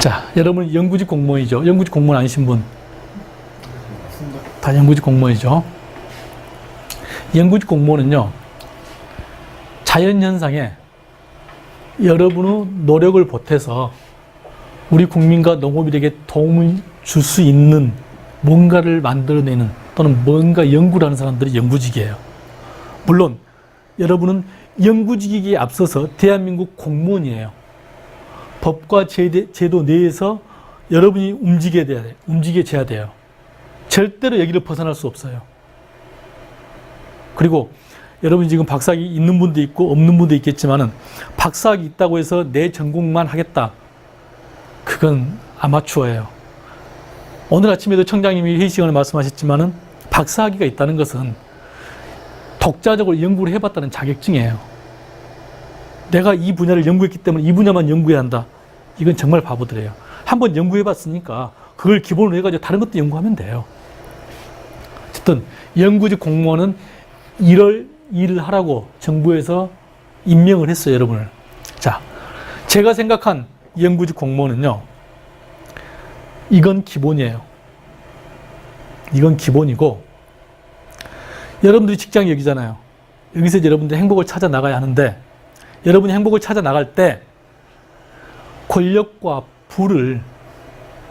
자, 여러분 영구직 공무원이죠. 영구직 공무원 아니신 분. 다 영구직 공무원이죠. 영구직 공무원은요, 자연현상에 여러분의 노력을 보태서 우리 국민과 농업인에게 도움을 줄 수 있는 뭔가를 만들어내는 또는 뭔가 연구를 하는 사람들이 영구직이에요. 물론 여러분은 영구직이기에 앞서서 대한민국 공무원이에요. 법과 제도 내에서 여러분이 움직여야 돼요. 움직여져야 돼요. 절대로 여기를 벗어날 수 없어요. 그리고 여러분 지금 박사학위 있는 분도 있고 없는 분도 있겠지만은 박사학위 있다고 해서 내 전공만 하겠다. 그건 아마추어예요. 오늘 아침에도 청장님이 회의 시간에 말씀하셨지만은 박사학위가 있다는 것은 독자적으로 연구를 해봤다는 자격증이에요. 내가 이 분야를 연구했기 때문에 이 분야만 연구해야 한다. 이건 정말 바보들이에요. 한번 연구해 봤으니까 그걸 기본으로 해가지고 다른 것도 연구하면 돼요. 어쨌든 연구직 공무원은 이럴 일을 하라고 정부에서 임명을 했어요, 여러분을. 자, 제가 생각한 연구직 공무원은요, 이건 기본이에요. 이건 기본이고, 여러분들이 직장 여기잖아요. 여기서 여러분들 행복을 찾아 나가야 하는데, 여러분이 행복을 찾아 나갈 때, 권력과 부를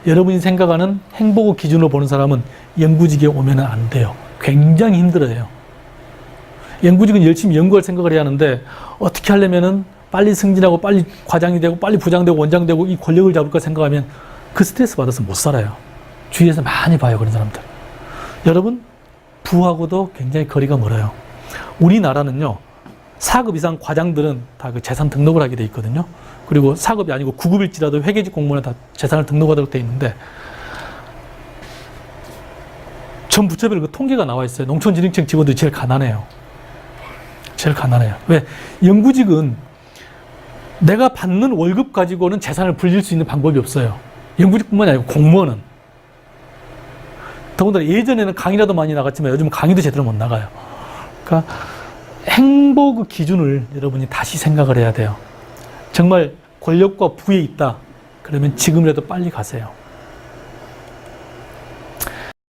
여러분이 생각하는 행복의 기준으로 보는 사람은 연구직에 오면 안 돼요. 굉장히 힘들어요. 연구직은 열심히 연구할 생각을 해야 하는데 어떻게 하려면은 빨리 승진하고 빨리 과장이 되고 빨리 부장되고 원장되고 이 권력을 잡을까 생각하면 그 스트레스 받아서 못 살아요. 주위에서 많이 봐요 그런 사람들. 여러분 부하고도 굉장히 거리가 멀어요. 우리나라는요 4급 이상 과장들은 다 그 재산 등록을 하게 돼 있거든요. 그리고 4급이 아니고 9급일지라도 회계직 공무원에 다 재산을 등록하도록 돼 있는데 전 부처별 그 통계가 나와 있어요. 농촌진흥청 직원들이 제일 가난해요. 제일 가난해요. 왜? 연구직은 내가 받는 월급 가지고는 재산을 불릴 수 있는 방법이 없어요. 연구직뿐만이 아니고 공무원은. 더군다나 예전에는 강의라도 많이 나갔지만 요즘은 강의도 제대로 못 나가요. 그러니까 행복의 기준을 여러분이 다시 생각을 해야 돼요. 정말 권력과 부에 있다. 그러면 지금이라도 빨리 가세요.